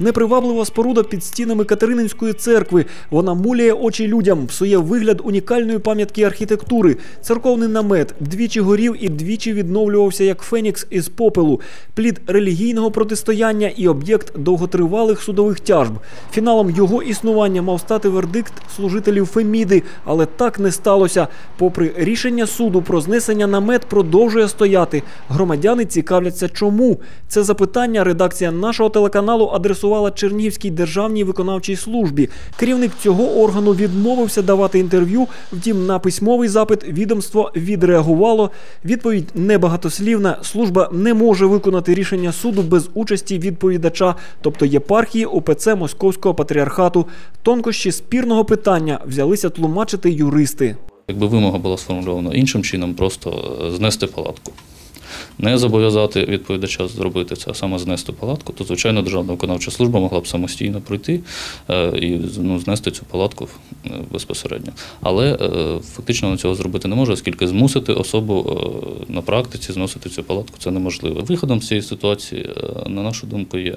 Неприваблива споруда під стінами Катерининської церкви. Вона муляє очі людям, псує вигляд унікальної пам'ятки архітектури. Церковний намет двічі горів і двічі відновлювався як фенікс із попелу. Плід релігійного протистояння і об'єкт довготривалих судових тяжб. Фіналом його існування мав стати вердикт служителів Феміди, але так не сталося. Попри рішення суду про знесення намет продовжує стояти. Громадяни цікавляться, чому це запитання редакція нашого телеканалу адресувала Чернігівській державній виконавчій службі. Керівник цього органу відмовився давати інтерв'ю. Втім, на письмовий запит відомство відреагувало. Відповідь небагатослівна. Служба не може виконати рішення суду без участі відповідача, тобто єпархії ОПЦ Московського патріархату. Тонкощі спірного питання взялися тлумачити юристи. Якби вимога була сформульована іншим чином, просто е, знести палатку. Не зобов'язати відповідача зробити це, а саме знести палатку, то звичайно Державна виконавча служба могла б самостійно прийти е, і ну, знести цю палатку е, безпосередньо. Але е, фактично вона цього зробити не може, оскільки змусити особу на практиці зносити цю палатку це неможливо. Виходом з цієї ситуації, на нашу думку, є,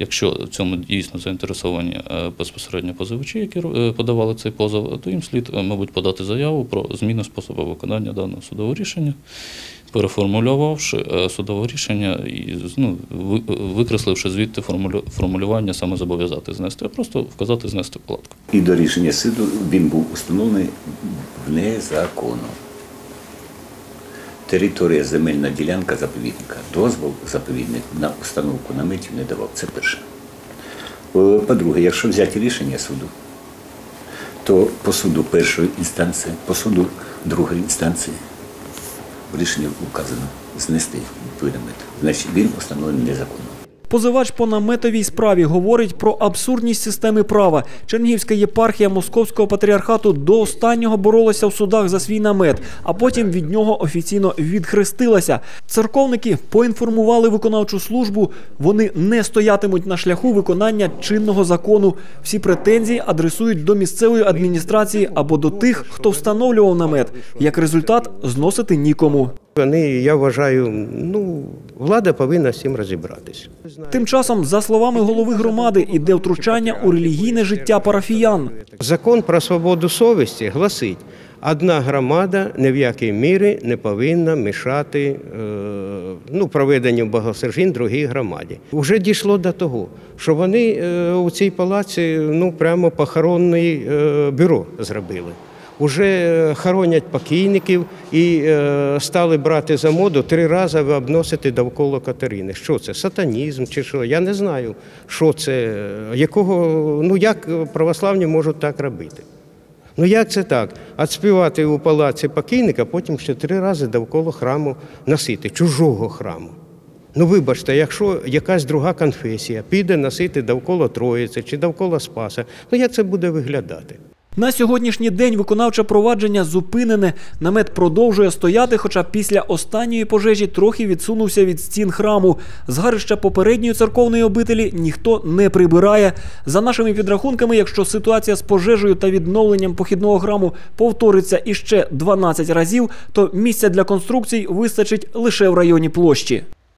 якщо в цьому дійсно заінтересовані е, безпосередньо позивачі, які е, подавали цей позов, то їм слід, е, мабуть, подати заяву про зміну способу виконання даного судового рішення переформулювавши судове рішення і ну, викресливши звідти формулю- формулювання саме зобов'язати знести, а просто вказати знести палатку. І до рішення суду він був установлений незаконно. Територія земельна ділянка заповідника. Дозвол заповідник на установку наметів не давав. Це перше. Е, По-друге, якщо взяти рішення суду, то по суду першої інстанції, по суду другої інстанції в рішенні вказано знести відповідний. Значить, він установлений незаконно. Позивач по наметовій справі говорить про абсурдність системи права. Чернігівська єпархія Московського патріархату до останнього боролася в судах за свій намет, а потім від нього офіційно відхрестилася. Церковники поінформували виконавчу службу. Вони не стоятимуть на шляху виконання чинного закону. Всі претензії адресують до місцевої адміністрації або до тих, хто встановлював намет. Як результат, зносити нікому. Вони, я вважаю, ну, влада повинна з цим розібратися. Тим часом, за словами голови громади, іде втручання у релігійне життя парафіян. Закон про свободу совісті гласить, одна громада ні в якій мірі не повинна мішати е, ну, проведенню богослужінь другій громаді. Уже дійшло до того, що вони е, у цій палаці ну, прямо похоронне бюро зробили. Уже е, хоронять покійників і е, стали брати за моду три рази обносити довкола Катерини. Що це? Сатанізм чи що? Я не знаю, що це, е, якого, ну як православні можуть так робити. Ну як це так? Отспівати у палаці покійника, потім ще три рази довкола храму носити, чужого храму. Ну, вибачте, якщо якась друга конфесія піде носити довкола Троїці чи довкола Спаса, ну як це буде виглядати? На сьогоднішній день виконавче провадження зупинене. Намет продовжує стояти, хоча після останньої пожежі трохи відсунувся від стін храму. Згарища попередньої церковної обителі ніхто не прибирає. За нашими підрахунками, якщо ситуація з пожежею та відновленням похідного храму повториться іще 12 разів, то місця для конструкцій вистачить лише в районі площі.